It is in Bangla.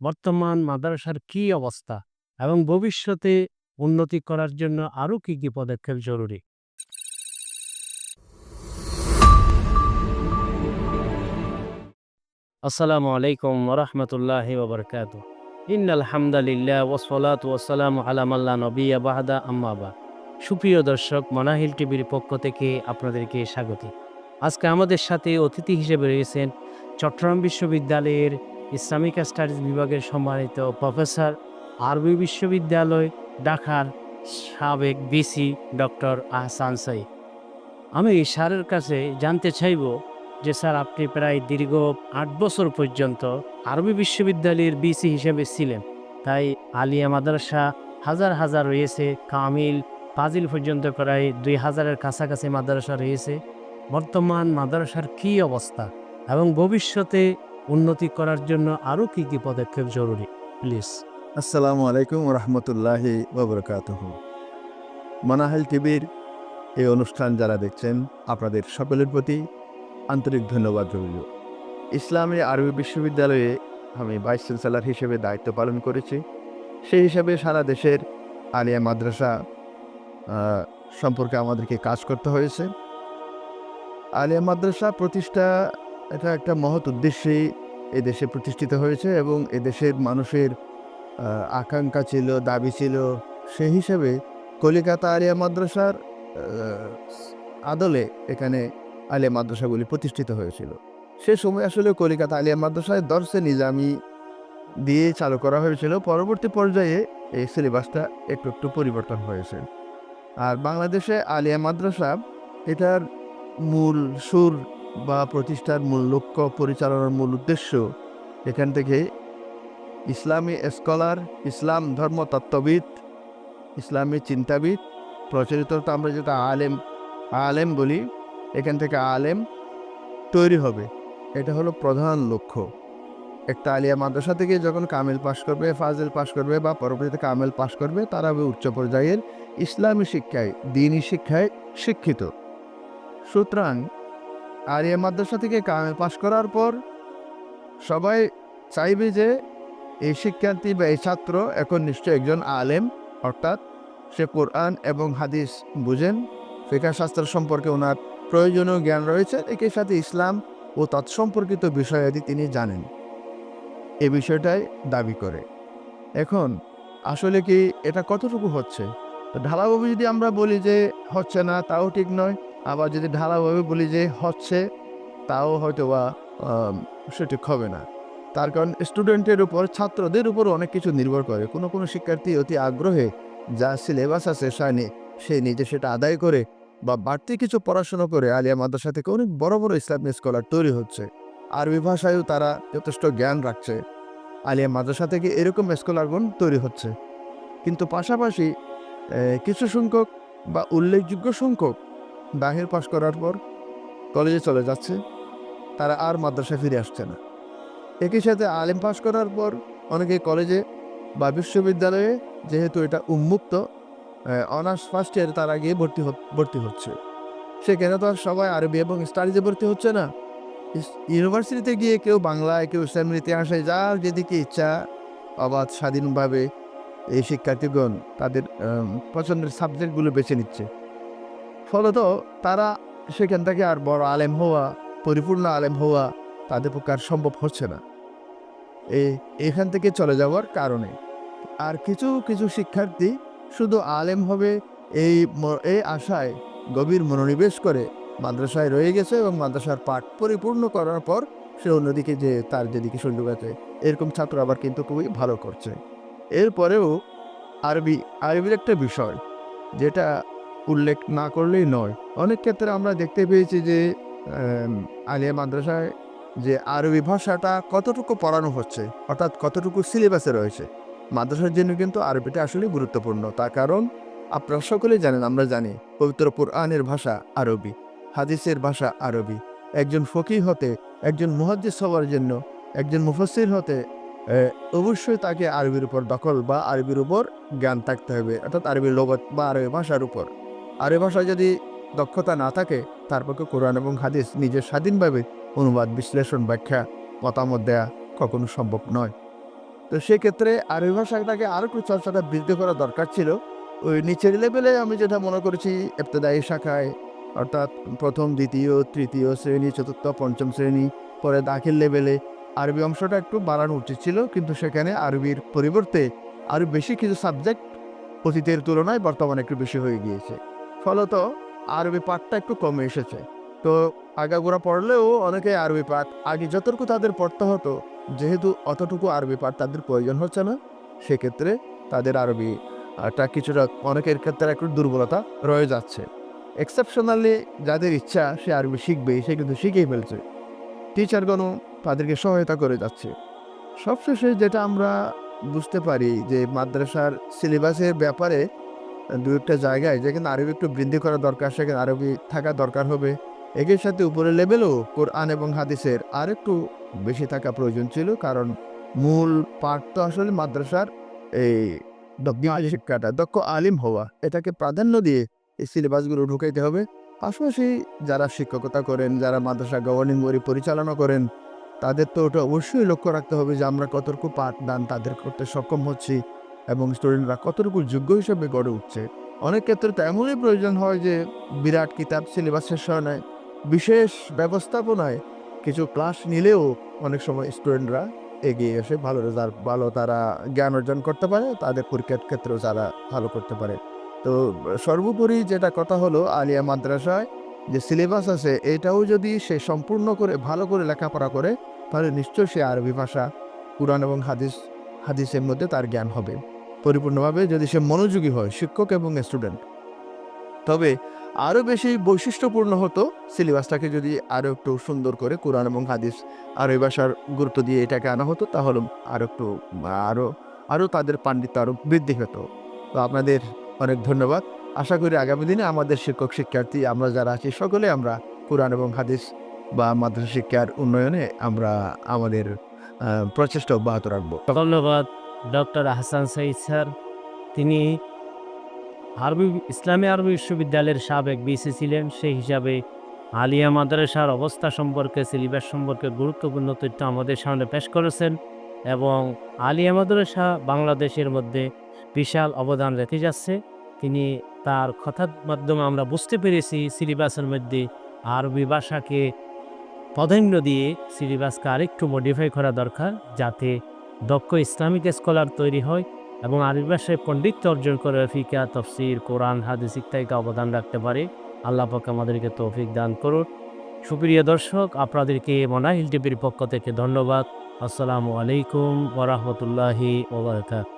বর্তমান মাদ্রাসার কি অবস্থা এবং ভবিষ্যতে উন্নতি করার জন্য আরও কি কি পদক্ষেপ জরুরি? আসসালামু আলাইকুম ওরহমতুল্লাহ ওবরকাত ইন আলহামদুলিল্লাহ ওসলাত ওসালাম আলামাল্লা নবিয়া বাহাদা আম্মাবা সুপ্রিয় দর্শক, মনাহিল টিভির পক্ষ থেকে আপনাদেরকে স্বাগত। আজকে আমাদের সাথে অতিথি হিসেবে রয়েছেন চট্টগ্রাম বিশ্ববিদ্যালয়ের ইসলামিক স্টাডিজ বিভাগের সম্মানিত প্রফেসর, আরবি বিশ্ববিদ্যালয় ঢাকার সাবেক বিসি ডক্টর আহসান সাই আমি স্যারের কাছে জানতে চাইব যে স্যার, আপনি প্রায় দীর্ঘ আট বছর পর্যন্ত আরবি বিশ্ববিদ্যালয়ের বিসি হিসেবে ছিলেন। তাই আলিয়া মাদ্রাসা হাজার হাজার রয়েছে, কামিল ফাজিল পর্যন্ত প্রায় দুই হাজারের কাছাকাছি মাদ্রাসা রয়েছে। বর্তমান মাদ্রাসার কি অবস্থা এবং ভবিষ্যতে উন্নতি করার জন্য আরও কি কি পদক্ষেপ জরুরি? প্লিজ আসসালামু আলাইকুম রহমতুল্লাহি ওবরকাতহ। মানাহেল টিভির এই অনুষ্ঠান যারা দেখছেন, আপনাদের সকলের প্রতি আন্তরিক ধন্যবাদ রইল। ইসলামী আরবি বিশ্ববিদ্যালয়ে আমি ভাইস চ্যান্সেলর হিসেবে দায়িত্ব পালন করেছি। সেই হিসাবে সারা দেশের আলিয়া মাদ্রাসা সম্পর্কে আমাদেরকে কাজ করতে হয়েছে। আলিয়া মাদ্রাসা প্রতিষ্ঠা এটা একটা মহৎ উদ্দেশ্যেই এদেশে প্রতিষ্ঠিত হয়েছে এবং এদেশের মানুষের আকাঙ্ক্ষা ছিল, দাবি ছিল। সেই হিসেবে কলিকাতা আলিয়া মাদ্রাসার আদলে এখানে আলিয়া মাদ্রাসাগুলি প্রতিষ্ঠিত হয়েছিল। সে সময় আসলে কলিকাতা আলিয়া মাদ্রাসায় দর্শে নিজামি দিয়ে চালু করা হয়েছিল। পরবর্তী পর্যায়ে এই সিলেবাসটা একটু একটু পরিবর্তন হয়েছে। আর বাংলাদেশে আলিয়া মাদ্রাসা এটার মূল সুর বা প্রতিষ্ঠার মূল লক্ষ্য পরিচালনার মূল উদ্দেশ্য, এখান থেকে ইসলামী স্কলার, ইসলাম ধর্ম তত্ত্ববিদ ইসলামী চিন্তাবিদ, প্রচলিত তো আমরা যেটা আলেম আলেম বলি, এখান থেকে আলেম তৈরি হবে। এটা হলো প্রধান লক্ষ্য। একটা আলিয়া মাদ্রাসা থেকে যখন কামেল পাশ করবে, ফাজেল পাশ করবে বা পরবর্তীতে কামেল পাশ করবে, তারা হবে উচ্চ পর্যায়ের ইসলামী শিক্ষায়, দিনী শিক্ষায় শিক্ষিত। সুতরাং আলিয়া মাদ্রাসা থেকে পাশ করার পর সবাই চাইবে যে এই শিক্ষার্থী বা এই ছাত্র এখন নিশ্চয় একজন আলেম, অর্থাৎ সে কোরআন এবং হাদিস বুঝেন। ফিকা শাস্ত্র সম্পর্কে ওনার প্রয়োজনীয় জ্ঞান রয়েছে, একই সাথে ইসলাম ও তৎসম্পর্কিত বিষয়াদি তিনি জানেন। এ বিষয়টাই দাবি করে। এখন, আসলে কি এটা কতটুকু হচ্ছে? ঢালাভাবে যদি আমরা বলি যে হচ্ছে না, তাও ঠিক নয়। আবার যদি ঢালাভাবে বলি যে হচ্ছে, তাও হয়তো বা সঠিক হবে না। তার কারণ স্টুডেন্টের উপর, ছাত্রদের উপর অনেক কিছু নির্ভর করে। কোনো কোনো শিক্ষার্থী অতি আগ্রহে যা সিলেবাস আছে সানি সে নিজে সেটা আদায় করে বা বাড়তি কিছু পড়াশোনা করে আলিয়া মাদ্রাসা থেকে অনেক বড় বড় ইসলামিক স্কলার তৈরি হচ্ছে। আরবি ভাষায়ও তারা যথেষ্ট জ্ঞান রাখছে। আলিয়া মাদ্রাসা থেকে এরকম স্কলারগণ তৈরি হচ্ছে। কিন্তু পাশাপাশি কিছু সংখ্যক বা উল্লেখযোগ্য সংখ্যক বাহির পাশ করার পর কলেজে চলে যাচ্ছে। তারা আর মাদ্রাসায় ফিরে আসছে না। একই সাথে আলেম পাশ করার পর অনেকে কলেজে বা বিশ্ববিদ্যালয়ে, যেহেতু এটা উন্মুক্ত অনার্স ফার্স্ট ইয়ারে তারা গিয়ে ভর্তি ভর্তি হচ্ছে। সেখানে তো আর সবাই আরবি এবং স্টাডিজে ভর্তি হচ্ছে না। ইউনিভার্সিটিতে গিয়ে কেউ বাংলায়, কেউ ইসলামের ইতিহাসে যার যেদিকে ইচ্ছা অবাধ স্বাধীনভাবে এই শিক্ষার্থীগণ তাদের পছন্দের সাবজেক্টগুলো বেছে নিচ্ছে। ফলত তারা সেখান থেকে আর বড় আলেম হওয়া, পরিপূর্ণ আলেম হওয়া তাদের পক্ষে আর সম্ভব হচ্ছে না। এই এখান থেকে চলে যাওয়ার কারণে। আর কিছু কিছু শিক্ষার্থী শুধু আলেম হবে এই এই আশায় গভীর মনোনিবেশ করে মাদ্রাসায় রয়ে গেছে এবং মাদ্রাসার পাঠ পরিপূর্ণ করার পর সে অন্যদিকে যে তার যেদিকে সুযোগ আছে, এরকম ছাত্র আবার কিন্তু খুবই ভালো করছে। এরপরেও আরবি, আরবির একটা বিষয়, যেটা উল্লেখ না করলেই নয়। অনেক ক্ষেত্রে আমরা দেখতে পেয়েছি যে আলিয়া মাদ্রাসায় যে আরবি ভাষাটা কতটুকু পড়ানো হচ্ছে, অর্থাৎ কতটুকু সিলেবাসে রয়েছে, মাদ্রাসার জন্য কিন্তু আরবিটা আসলে গুরুত্বপূর্ণ। তার কারণ, আপনারা সকলেই জানেন, আমরা জানি, পবিত্র কোরআনের ভাষা আরবি, হাদিসের ভাষা আরবি। একজন ফকির হতে, একজন মুহাদ্দিস হওয়ার জন্য, একজন মুফসির হতে অবশ্যই তাকে আরবির উপর দখল বা আরবির উপর জ্ঞান থাকতে হবে, অর্থাৎ আরবি লোগত বা আরবি ভাষার উপর। আরবি ভাষায় যদি দক্ষতা না থাকে, তার পক্ষে কোরআন এবং হাদিস নিজের স্বাধীনভাবে অনুবাদ, বিশ্লেষণ, ব্যাখ্যা, মতামত দেয়া কখনো সম্ভব নয়। তো সেক্ষেত্রে আরবি ভাষাটাকে আরও একটু চর্চাটা বৃদ্ধি করা দরকার ছিল। ওই নিচের লেভেলে আমি যেটা মনে করেছি এফতেদায়ী শাখায়, অর্থাৎ প্রথম, দ্বিতীয়, তৃতীয় শ্রেণি, চতুর্থ, পঞ্চম শ্রেণি, পরে দাখিল লেভেলে আরবি অংশটা একটু বাড়ানো উচিত ছিল, কিন্তু সেখানে আরবির পরিবর্তে আরও বেশি কিছু সাবজেক্ট অতীতের তুলনায় বর্তমানে একটু বেশি হয়ে গিয়েছে। ফলত আরবি পাঠটা একটু কমে এসেছে। তো আগাগোড়া পড়লেও অনেকে আরবি পাঠ আগে যতটুকু তাদের পড়তে হতো, যেহেতু অতটুকু আরবি পাঠ তাদের প্রয়োজন হচ্ছে না, সেক্ষেত্রে তাদের আরবি টা কিছুটা অনেকের ক্ষেত্রে একটু দুর্বলতা রয়ে যাচ্ছে। এক্সেপশনালি যাদের ইচ্ছা সে আরবি শিখবে, সে কিন্তু শিখেই ফেলছে। টিচারগণও তাদেরকে সহায়তা করে যাচ্ছে। সবশেষে যেটা আমরা বুঝতে পারি যে মাদ্রাসার সিলেবাসের ব্যাপারে দু একটা জায়গায় যেখানে আরবি একটু বৃদ্ধি করা দরকার সেখানে আরবি থাকা দরকার হবে। একের সাথে উপরের লেভেলও কোরআন এবং হাদিসের আর একটু বেশি থাকা প্রয়োজন ছিল, কারণ মূল পাঠ তো আসলে মাদ্রাসার এই দক্ষ শিক্ষাটা, দক্ষ আলিম হওয়া, এটাকে প্রাধান্য দিয়ে এই সিলেবাসগুলো ঢুকাইতে হবে। পাশাপাশি যারা শিক্ষকতা করেন, যারা মাদ্রাসা গভর্নিং বডি পরিচালনা করেন, তাদের তো ওটা অবশ্যই লক্ষ্য রাখতে হবে যে আমরা কতটুকু পাঠদান তাদের করতে সক্ষম হচ্ছি। এবং স্টুডেন্টরা কতটুকু যোগ্য হিসেবে গড়ে উঠছে। অনেক ক্ষেত্রে তো এমনই প্রয়োজন হয় যে, বিরাট কিতাব, সিলেবাস শেষ হয় বিশেষ ব্যবস্থাপনায় কিছু ক্লাস নিলেও অনেক সময় স্টুডেন্টরা এগিয়ে এসে ভালো রেজাল্ট ভালো তারা জ্ঞান অর্জন করতে পারে, তাদের পরীক্ষার ক্ষেত্রেও যারা ভালো করতে পারে। তো সর্বোপরি যেটা কথা হলো আলিয়া মাদ্রাসায় যে সিলেবাস আছে, এটাও যদি সে সম্পূর্ণ করে, ভালো করে লেখাপড়া করে, তাহলে নিশ্চয়ই সে আরবি ভাষা, কোরআন এবং হাদিস, হাদিসের মধ্যে তার জ্ঞান হবে। পরিপূর্ণভাবে যদি সে মনোযোগী হয়, শিক্ষক এবং স্টুডেন্ট তবে আরও বেশি বৈশিষ্ট্যপূর্ণ হতো সিলেবাসটাকে যদি আরও একটু সুন্দর করে কোরআন এবং হাদিস আর আরবি ভাষার গুরুত্ব দিয়ে এটাকে আনা হতো, তাহলে আরও একটু, আরও আরও তাদের পাণ্ডিত্য আরও বৃদ্ধি হতো। তো আপনাদের অনেক ধন্যবাদ। আশা করি আগামী দিনে আমাদের শিক্ষক শিক্ষার্থী আমরা যারা আছি, সকলে আমরা কোরআন এবং হাদিস বা মাদ্রাসা শিক্ষার উন্নয়নে আমরা আমাদের প্রচেষ্টা অব্যাহত রাখব। ধন্যবাদ। ডক্টর আহসান সঈদ স্যার, তিনি আরবি, ইসলামী আরবি বিশ্ববিদ্যালয়ের সাবেক বিসি ছিলেন। সেই হিসাবে আলিয়া মাদ্রাসার অবস্থা সম্পর্কে, সিলেবাস সম্পর্কে গুরুত্বপূর্ণ তথ্য আমাদের সামনে পেশ করেছেন এবং আলিয়া মাদ্রাসা বাংলাদেশের মধ্যে বিশাল অবদান রেখে যাচ্ছে। তিনি তার কথার মাধ্যমে আমরা বুঝতে পেরেছি সিলেবাসের মধ্যে আরবি ভাষাকে প্রাধান্য দিয়ে সিলেবাসকে আরেকটু মডিফাই করা দরকার যাতে দক্ষ ইসলামিক স্কলার তৈরি হয় এবং আরবি ভাষায় পণ্ডিত্য অর্জন করে ফিকা, তফসির, কোরআন, হাদিস ইত্যাদিকে অবদান রাখতে পারে। আল্লাহ পাক আমাদেরকে তৌফিক দান করুন। সুপ্রিয় দর্শক, আপনাদেরকে মনাহিল টিভির পক্ষ থেকে ধন্যবাদ। আসসালামু আলাইকুম ওরহমতুল্লাহি ওবরাকাত